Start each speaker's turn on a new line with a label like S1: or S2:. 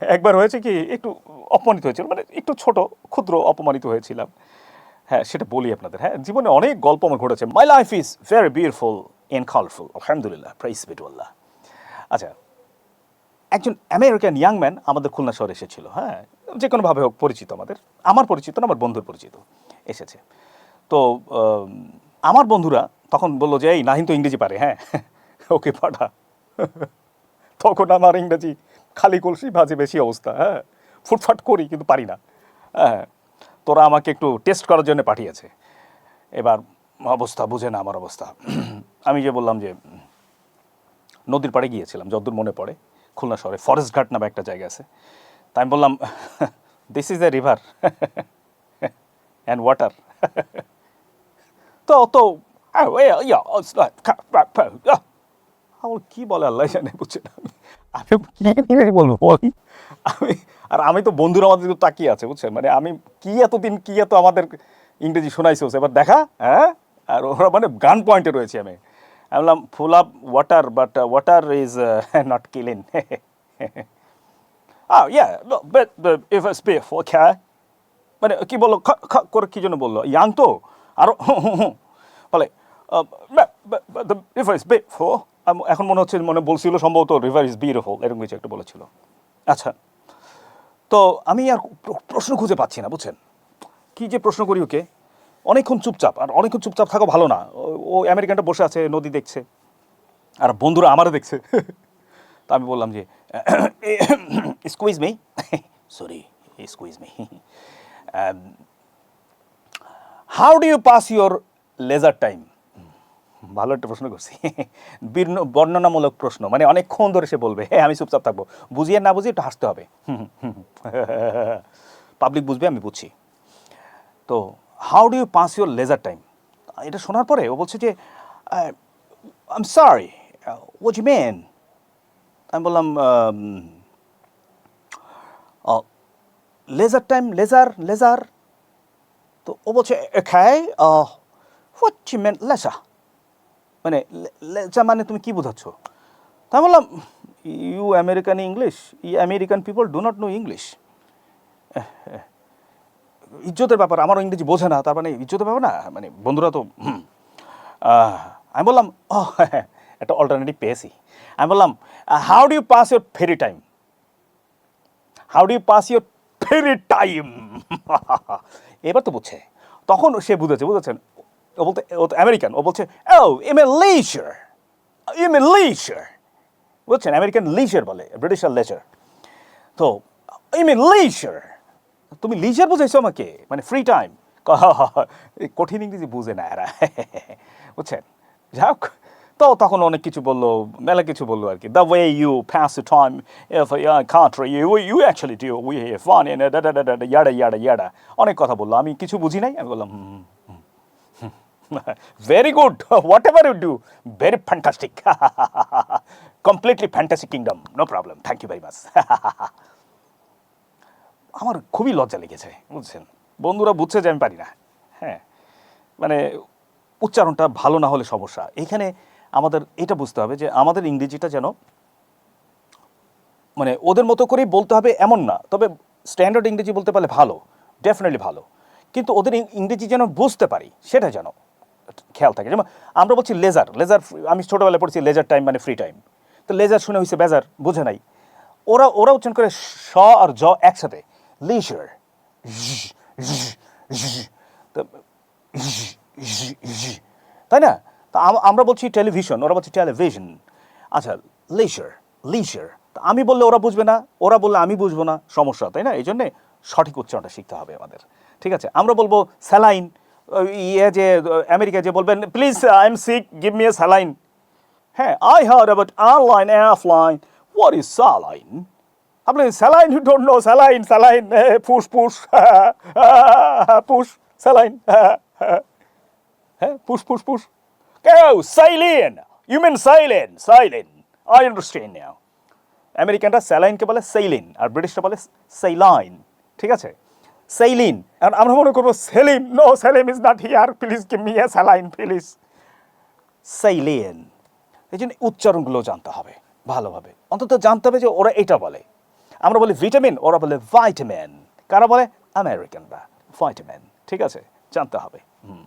S1: একবার হয়েছে কি, একটু অপমানিত হয়েছিল মানে একটু ছোট, ক্ষুদ্র অপমানিত হয়েছিলাম। হ্যাঁ সেটা বলি আপনাদের। হ্যাঁ জীবনে অনেক গল্প আমার ঘটেছে। My life is very beautiful and colourful আলহামদুলিল্লাহ প্রাইস বিটুল্লাহ আচ্ছা একজন আমেরিকান ইয়াং ম্যান আমাদের খুলনা শহরে এসেছিল হ্যাঁ যে কোনোভাবে হোক, পরিচিত আমাদের। আমার পরিচিত না, আমার বন্ধুর পরিচিত এসেছে। তো আমার বন্ধুরা তখন বলল যে, এই নাহিন তো ইংরেজি পারে হ্যাঁ ওকে পাঠা। তখন আমার ইংরেজি খালি কলসি ভাজে বেশি অবস্থা হ্যাঁ? ফুটফাট করি কিন্তু পারি না। হ্যাঁ তোরা আমাকে একটু টেস্ট করার জন্য পাঠিয়েছে। এবার অবস্থা বুঝে না আমার অবস্থা। আমি যে বললাম যে নদীর পাড়ে গিয়েছিলাম যদ্দূর মনে পড়ে খুলনা শহরে ফরেস্ট ঘাট নামে একটা জায়গা আছে। তাই আমি বললাম this is a river and water তো তো কা, বলে আল্লাহ জানে বুঝছে আমি। বল। আমি, আর আমি তো বন্ধুরা আমাদের তাকিয়ে আছে, বুঝছেন? মানে আমি কি এতদিন, কি এত আমাদের ইংরেজি শোনাইছে? এবার দেখা হ্যাঁ? আর ওরা মানে গান পয়েন্টে রয়েছে আমি। আমি বললাম full up water but water is not clean yeah if মানে কি বলল? খ করে কি জন্য বলল? ইয়াং তো? আরও, বলে রিভার ইজ বিউটিফুল এখন মনে হচ্ছে, মনে বলছিল সম্ভবত রিভার ইজ বিউটিফুল এরকম কিছু একটা বলেছিল। আচ্ছা তো আমি আর প্রশ্ন খুঁজে পাচ্ছি না, বুঝছেন? কি যে প্রশ্ন করি ওকে? অনেকক্ষণ চুপচাপ, আর অনেকক্ষণ চুপচাপ থাকা ভালো না। ও- আমেরিকানটা বসে আছে, নদী দেখছে, আর বন্ধুরা আমারও দেখছে। তা আমি বললাম যে excuse me sorry excuse me how do you pass your leisure time ভালো একটা প্রশ্ন করছি। বীর্ণ- বর্ণনামূলক প্রশ্ন মানে অনেকক্ষণ ধরে সে বলবে হ্যাঁ আমি চুপচাপ থাকব। বুঝিয়ে না বুঝিয়ে একটু হাসতে হবে। পাবলিক বুঝবে, আমি বুঝছি। তো how do you pass your leisure time এটা শোনার পরে ও বলছে যে I am sorry you mean আমি বললাম লেজার টাইম লেজার লেজার তো ও বলছে খাই হোয়াট ইউ মেন লেসা মানে লে- লেজা মানে তুমি কি বোঝাচ্ছ? তা বললাম you American English E American people do not know English ইজ্জতের ব্যাপার, আমারও ইংরেজি বোঝে না, তার মানে ইজ্জতের ব্যাপার না মানে বন্ধুরা তো। আমি বললাম, ও একটা অল্টারনেটিভ পেয়েছি। আমি বললাম how do you pass your free time how do you pass your free time এবার তো বুঝছে। তখন সে বুঝেছে, বুঝেছেন? ও বলতে, ও তো আমেরিকান, ও বলছে ও এম এ লিচার এম এ লিচার বুঝছেন? আমেরিকান লিচার বলে ব্রিটিশার লেচার তো এম এ লিচার তুমি লিজার বুঝাইছো আমাকে? মানে ফ্রি টাইম কঠিন ইংরেজি বুঝে না এরা। বুঝছেন? যাই হোক তো তখন অনেক কিছু বলল, মেলা কিছু বলল আর কি। The way you pass time if country you you actually do we fun yada yada yada অনেক কথা বলল। আমি কিছু বুঝি নাই, আমি বললাম good whatever you do very fantastic completely fantastic kingdom no problem thank you very much আমার খুবই লজ্জা লেগেছে, বুঝছেন? বন্ধুরা বুঝছে যে আমি পারি না। হ্যাঁ মানে উচ্চারণটা ভালো না হলে সমস্যা। এইখানে আমাদের এটা বুঝতে হবে যে আমাদের ইংরেজিটা যেন মানে ওদের মতো করেই বলতে হবে এমন না। তবে স্ট্যান্ডার্ড ইংরেজি বলতে পারলে ভালো, ডেফিনেটলি ভালো। কিন্তু ওদের ইংরেজি যেন বুঝতে পারি, সেটা যেন। খেয়াল থাকে। যেমন আমরা বলছি লেজার লেজার আমি ছোটোবেলায় পড়ছি লেজার টাইম মানে ফ্রি টাইম তো লেজার শুনে হয়েছে বেজার, বোঝে নাই। ওরা ওরা উচ্চারণ করে স আর জ একসাথে। লিজার তাই না? তা আমরা বলছি টেলিভিশন ওরা বলছে টেলিভিশন আচ্ছা লিজার লিজার আমি বললে ওরা বুঝবে না, ওরা বললে আমি বুঝব না, সমস্যা, তাই না? এই জন্যে সঠিক উচ্চারণটা শিখতে হবে আমাদের। ঠিক আছে, আমরা বলব স্যালাইন ইয়ে যে আমেরিকা যে বলবেন please I am sick give me a saline হ্যাঁ I heard about online offline what is saline আপনি saline you don't know saline saline push push push saline হ্যাঁ পুশ পুশ পুশ কেউ saline you mean saline saline I understand now আমেরিকানরা স্যালাইনকে বলে সেইলিন আর ব্রিটিশরা বলে সেইলাইন ঠিক আছে? সেইলিন এখন আমরা মনে করব Selim no Selim is not here please কি me a saline please saline এই জন্য উচ্চারণগুলো জানতে হবে, ভালোভাবে। অন্তত জানতে হবে যে ওরা এটা বলে। আমরা বলি ভিটামিন, ওরা বলে ভাইটামিন। কারা বলে? আমেরিকানরা। ভাইটামিন, ঠিক আছে? জানতে হবে। হুম।